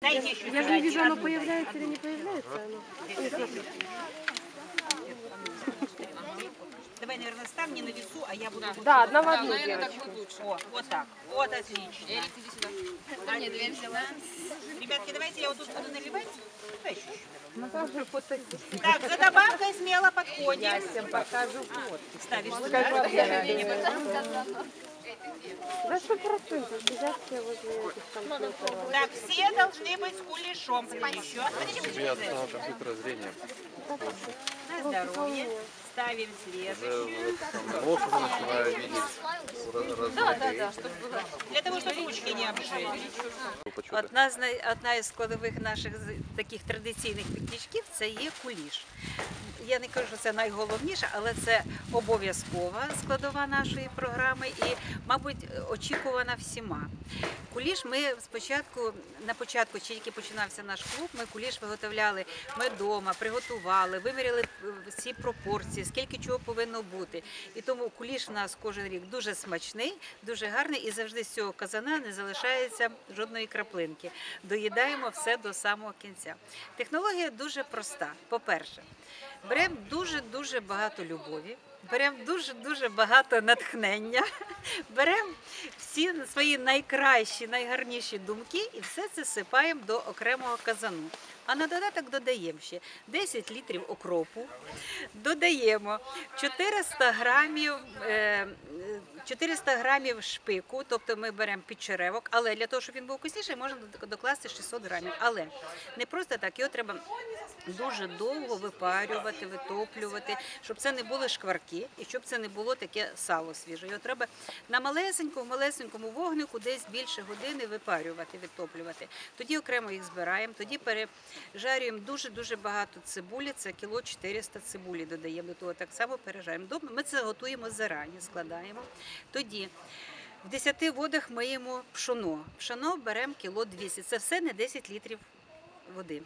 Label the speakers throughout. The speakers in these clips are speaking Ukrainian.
Speaker 1: Дайте еще
Speaker 2: Я же не вижу, оно появляется или не появляется. оно.
Speaker 1: Давай, наверное, ставь не на весу, а я буду...
Speaker 2: Да, одна в одну.
Speaker 1: О, вот так. Вот отлично.
Speaker 3: Эрик, иди сюда. Ко мне дверь взяла.
Speaker 1: Ребятки, давайте я вот тут буду наливать. Еще.
Speaker 2: Ну,
Speaker 1: Так, за добавкой смело подходим. Я всем покажу Ставишь сюда.
Speaker 2: Да что процентов? Сидят все возле этих компьютеров.
Speaker 1: Так, все должны быть с кулешом. Еще. Подожди, подожди,
Speaker 4: Я
Speaker 1: подожди.
Speaker 4: на компьютера зрение.
Speaker 1: На здоровье. Ставим следующую.
Speaker 4: Вот уже начинаю видеть
Speaker 3: Да, да, да, чтобы было.
Speaker 1: Для того, чтобы ручки не обжили.
Speaker 4: разные
Speaker 1: Одна з най- одна із складових наших з- таких традиційних пікнічків це є куліш. Я не кажу, що це найголовніше, але це обов'язкова складова нашої програми і, мабуть, очікувана всіма. Куліш ми спочатку, на початку, чи тільки починався наш клуб, ми куліш виготовляли ми вдома, приготували, виміряли е, всі пропорції, скільки чого повинно бути. І тому куліш у нас кожен рік дуже смачний, дуже гарний, і завжди з цього казана не залишається жодної краплинки. Доїдаємо все до самого кінця. Технологія дуже проста. По-перше, беремо дуже-дуже багато любові. Беремо дуже-дуже багато натхнення, беремо всі свої найкращі, найгарніші думки і все це сипаємо до окремого казану. А на додаток додаємо ще 10 літрів окропу, додаємо 400 грамів, е, е, 400 грамів шпику, тобто ми беремо підчеревок, але для того, щоб він був вкусніший, можна докласти 600 грамів. Але не просто так, його треба дуже довго випарювати, витоплювати, щоб це не були шкварки і щоб це не було таке сало свіже. Його треба на малесенькому, малесенькому вогнику десь більше години випарювати, відтоплювати. Тоді окремо їх збираємо, тоді пережарюємо дуже-дуже багато цибулі, це кіло 400 цибулі додаємо до того, так само пережарюємо. Дома Ми це готуємо зарані, складаємо. Тоді в 10 водах миємо пшоно. Пшоно беремо кіло 200. Це все не 10 літрів води.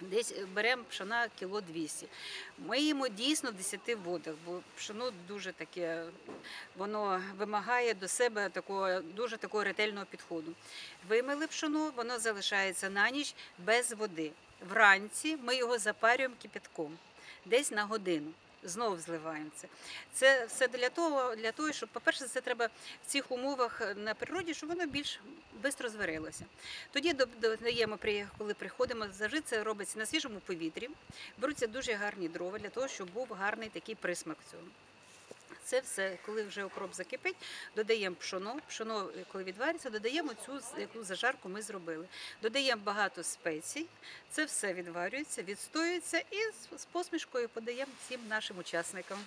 Speaker 1: Десь беремо пшона кіло 200. Миємо дійсно в 10 водах, бо пшоно дуже таке, воно вимагає до себе такого дуже такого ретельного підходу. Вимили пшоно, воно залишається на ніч без води. Вранці ми його запарюємо кипятком десь на годину. Знову зливаємося. це. Все для того, для того, щоб, по-перше, це треба в цих умовах на природі, щоб воно більш швидко зварилося. Тоді додаємо, коли приходимо, завжди це робиться на свіжому повітрі. Беруться дуже гарні дрова для того, щоб був гарний такий присмак цього. Це все, коли вже окроп закипить, додаємо пшоно. Пшоно, коли відвариться, додаємо цю яку зажарку ми зробили. Додаємо багато спецій. Це все відварюється, відстоюється і з посмішкою подаємо всім нашим учасникам.